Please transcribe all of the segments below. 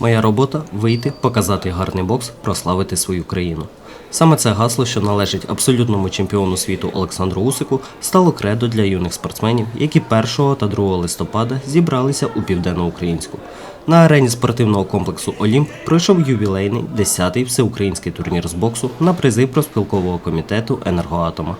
Моя робота вийти, показати гарний бокс, прославити свою країну. Саме це гасло, що належить абсолютному чемпіону світу Олександру Усику, стало кредо для юних спортсменів, які 1 та 2 листопада зібралися у південноукраїнську. На арені спортивного комплексу Олімп пройшов ювілейний 10-й всеукраїнський турнір з боксу на призи проспілкового комітету енергоатома.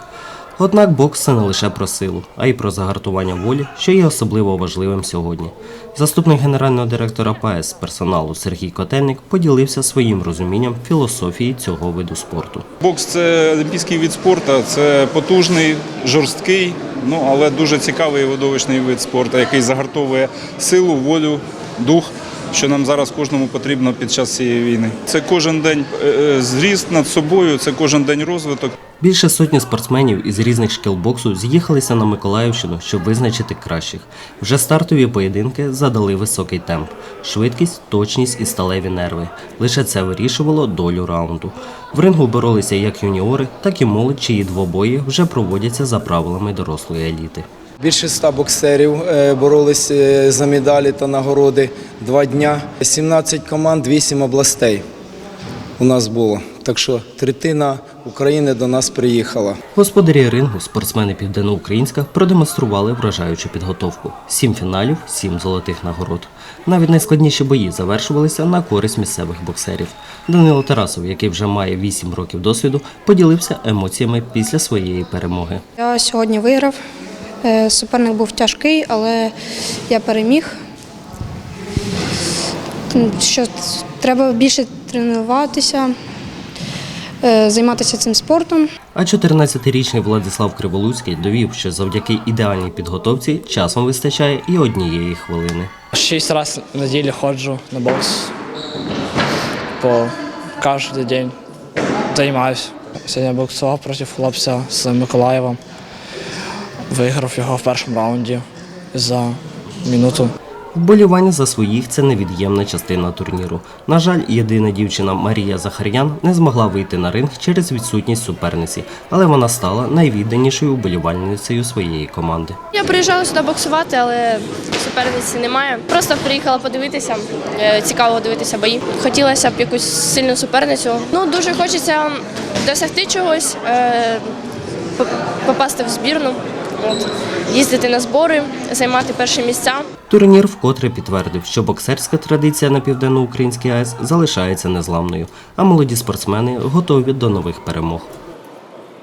Однак бокс це не лише про силу, а й про загартування волі, що є особливо важливим сьогодні. Заступник генерального директора ПАЕС персоналу Сергій Котельник поділився своїм розумінням філософії цього виду спорту. Бокс це олімпійський вид спорту, це потужний, жорсткий, ну але дуже цікавий і видовищний вид спорту, який загартовує силу, волю, дух, що нам зараз кожному потрібно під час цієї війни. Це кожен день е, е, зріст над собою, це кожен день розвиток. Більше сотні спортсменів із різних шкіл боксу з'їхалися на Миколаївщину, щоб визначити кращих. Вже стартові поєдинки задали високий темп, швидкість, точність і сталеві нерви. Лише це вирішувало долю раунду. В рингу боролися як юніори, так і молодь, чиї двобої вже проводяться за правилами дорослої еліти. Більше ста боксерів е, боролись е, за медалі та нагороди два дня. 17 команд, 8 областей у нас було. Так що третина України до нас приїхала. Господарі рингу, спортсмени Південноукраїнська, продемонстрували вражаючу підготовку. Сім фіналів, сім золотих нагород. Навіть найскладніші бої завершувалися на користь місцевих боксерів. Данило Тарасов, який вже має 8 років досвіду, поділився емоціями після своєї перемоги. Я сьогодні виграв. Е, Суперник був тяжкий, але я переміг. Що треба більше тренуватися, е, займатися цим спортом. А 14-річний Владислав Криволуцький довів, що завдяки ідеальній підготовці часом вистачає і однієї хвилини. Шесть раз в неделю ходжу на бокс. По каждый день займаюсь. Сьогодні боксував проти хлопця з Миколаєва. Виграв його в першому раунді за минуту. Вболівання за своїх це невід'ємна частина турніру. На жаль, єдина дівчина Марія Захарян не змогла вийти на ринг через відсутність суперниці, але вона стала найвідданішою вболівальницею своєї команди. Я приїжджала сюди боксувати, але суперниці немає. Просто приїхала подивитися. Е, Цікаво дивитися бої. Хотілося б якусь сильну суперницю. Ну дуже хочеться досягти чогось, е, попасти в збірну, їздити на збори, займати перші місця. Турнір вкотре підтвердив, що боксерська традиція на південноукраїнській АЕС залишається незламною, а молоді спортсмени готові до нових перемог.